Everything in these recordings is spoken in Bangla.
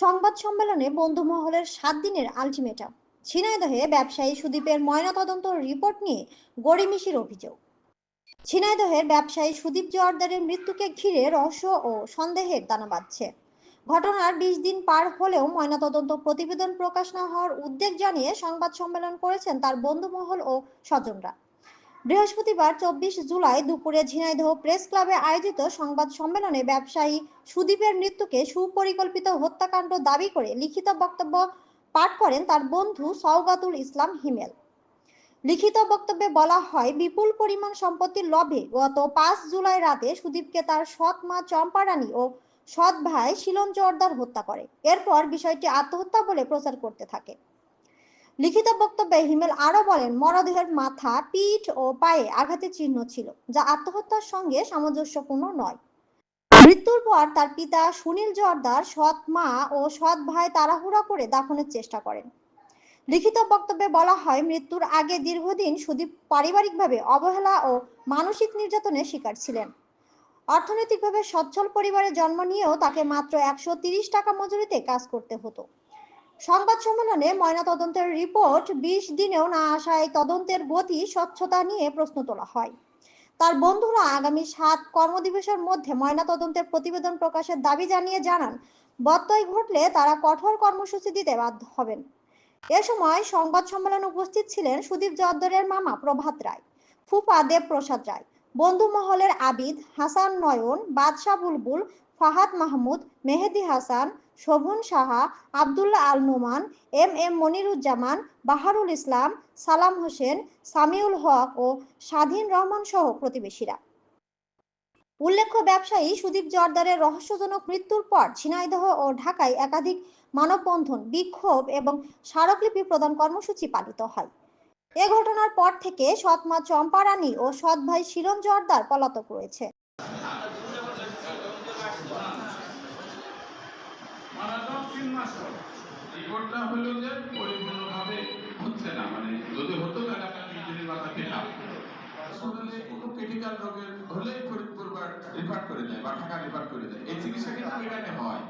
সংবাদ সম্মেলনে বন্ধু মহলের সাত দিনের আলটিমেটাম। ঝিনাইদহে ব্যবসায়ী সুদীপের ময়নাতদন্ত রিপোর্ট নিয়ে গড়িমিশির অভিযোগ। ঝিনাইদহের ব্যবসায়ী সুদীপ জোয়ারদারের মৃত্যুকে ঘিরে রহস্য ও সন্দেহের দানা বাঁধছে। ঘটনার বিশ দিন পার হলেও ময়নাতদন্ত প্রতিবেদন প্রকাশ না হওয়ার উদ্বেগ জানিয়ে সংবাদ সম্মেলন করেছেন তার বন্ধুমহল ও স্বজনরা। বৃহস্পতিবার চব্বিশ জুলাই দুপুরে ঝিনাইদহ প্রেস ক্লাবে আয়োজিত সংবাদ সম্মেলনে ব্যবসায়ী সুদীপের মৃত্যুকে সুপরিকল্পিত হত্যাকাণ্ড দাবি করে লিখিত বক্তব্য পাঠ করেন তার বন্ধু সওগাতুল ইসলাম হিমেল। লিখিত বক্তব্যে বলা হয়, বিপুল পরিমাণ সম্পত্তির লভে গত পাঁচ জুলাই রাতে সুদীপকে তার সৎ মা চম্পা রানী ও সৎ ভাই শিলন জোয়ারদার হত্যা করে। এরপর বিষয়টি আত্মহত্যা বলে প্রচার করতে থাকে। লিখিত বক্তব্যে হিমেল আরও বলেন, মরদেহের মাথা, পিঠ ও পায়ে আঘাতের চিহ্ন ছিল, যা আত্মহত্যার সঙ্গে সামঞ্জস্যপূর্ণ নয়। মৃত্যুর পর তার পিতা সুনীল জোয়ারদার সৎ মা ও সৎ ভাই তাড়াহুড়া করে দাফনের চেষ্টা করেন। লিখিত বক্তব্যে বলা হয়, মৃত্যুর আগে দীর্ঘদিন সুদীপ পারিবারিকভাবে অবহেলা ও মানসিক নির্যাতনের শিকার ছিলেন। অর্থনৈতিকভাবে সচ্ছল পরিবারে জন্ম নিয়েও তাকে মাত্র একশো টাকা মজুরিতে কাজ করতে হতো। সংবাদ সম্মেলনে ময়নাতদন্তের রিপোর্ট, বিশ দিনেও না আসায় তদন্তের গতি স্বচ্ছতা নিয়ে প্রশ্ন তোলা হয়। তার বন্ধুরা আগামী সাত কর্মদিবসের মধ্যে ময়নাতদন্তের প্রতিবেদন প্রকাশের দাবি জানিয়ে জানান বত্যয় ঘটলে তারা কঠোর কর্মসূচি দিতে বাধ্য হবেন। এ সময় সংবাদ সম্মেলনে উপস্থিত ছিলেন সুদীপ জর্দরের মামা প্রভাত রায়, ফুপা দেবপ্রসাদ রায়, বন্ধু মহলের আবিদ, হাসান নয়ন, বাদশাহ বুলবুল ফাহাদ মাহমুদ, মেহেদি হাসান, শোভন সাহা, আবদুল্লাহ আল নোমান, এম এম মনিরুজ্জামান, বাহারুল ইসলাম, সালাম হোসেন, সামিউল হক ও স্বাধীন রহমান সহ প্রতিবেশীরা। উল্লেখ্য, ব্যবসায়ী সুদীপ জর্দারের রহস্যজনক মৃত্যুর পর ঝিনাইদহ ও ঢাকায় একাধিক মানববন্ধন, বিক্ষোভ এবং স্মারকলিপি প্রদান কর্মসূচি পালিত হয়। এ ঘটনার পর থেকে সৎ মা চম্পা ও সৎ ভাই শিলন জর্দার পলাতক রয়েছে। মাস রিপোর্টটা হলো যে পরিপূর্ণভাবে হচ্ছে না মানে যদি হতো তাহলে আমরা বিজেপির মাথা পেতাম হাসপাতালে কোনো ক্রিটিক্যাল রোগের হলেই ফরিদপুর রিফার করে দেয় বা ঢাকা রিফার করে দেয়। এই চিকিৎসা কিন্তু এখানে হয়।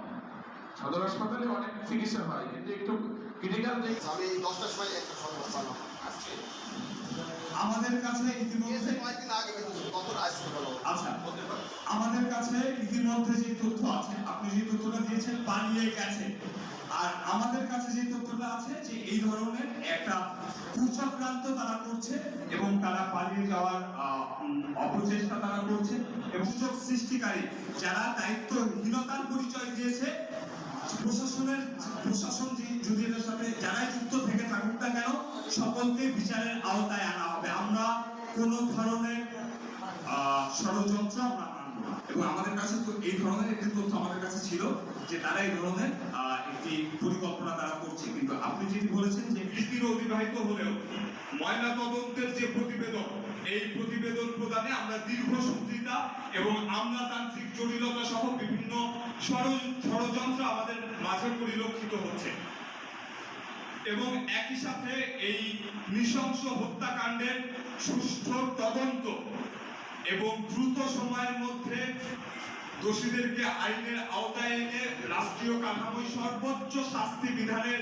সদর হাসপাতালে অনেক চিকিৎসা হয় কিন্তু একটু ক্রিটিক্যাল আমি দশটার সময় একটা সংবাদ পেলাম আজকে। আমাদের কাছে ইতিমধ্যে কয়েকদিন আগে কতটা আসতে আচ্ছা। আমাদের কাছে ইতিমধ্যে যে তথ্য আছে, আপনি যে তথ্যটা দিয়েছেন পালিয়ে গেছে। আর আমাদের কাছে যে তথ্যটা আছে যে এই ধরনের একটা কুচক্রান্ত তারা করছে এবং তারা পালিয়ে যাওয়ার অপচেষ্টা তারা করছে এবং সুযোগ সৃষ্টিকারী যারা দায়িত্বহীনতার পরিচয় দিয়েছে, প্রশাসনের, প্রশাসন যদি এটার সাথে যারাই যুক্ত থেকে থাকুক না কেন, সকলকে বিচারের আওতায় আনা হবে। আমরা কোনো ধরনের ষড়যন্ত্র আমরা এবং আমাদের কাছে তো এই ধরনের একটি তথ্য আমাদের কাছে ছিল যে তারা এই ধরনের একটি পরিকল্পনা তারা করছে। কিন্তু আপনি যেটি বলেছেন যে কৃতির অতিবাহিত হলেও ময়না তদন্তের যে প্রতিবেদন, এই প্রতিবেদন প্রদানে আমরা দীর্ঘ সূত্রিতা এবং আমলাতান্ত্রিক জটিলতা সহ বিভিন্ন ষড়যন্ত্র আমাদের মাঝে পরিলক্ষিত হচ্ছে। এবং একই সাথে এই নৃশংস হত্যাকাণ্ডের সুষ্ঠু তদন্ত এবং দ্রুত সময়ের মধ্যে দোষীদেরকে আইনের আওতায় এনে রাষ্ট্রীয় কাঠামোয় সর্বোচ্চ শাস্তি বিধানের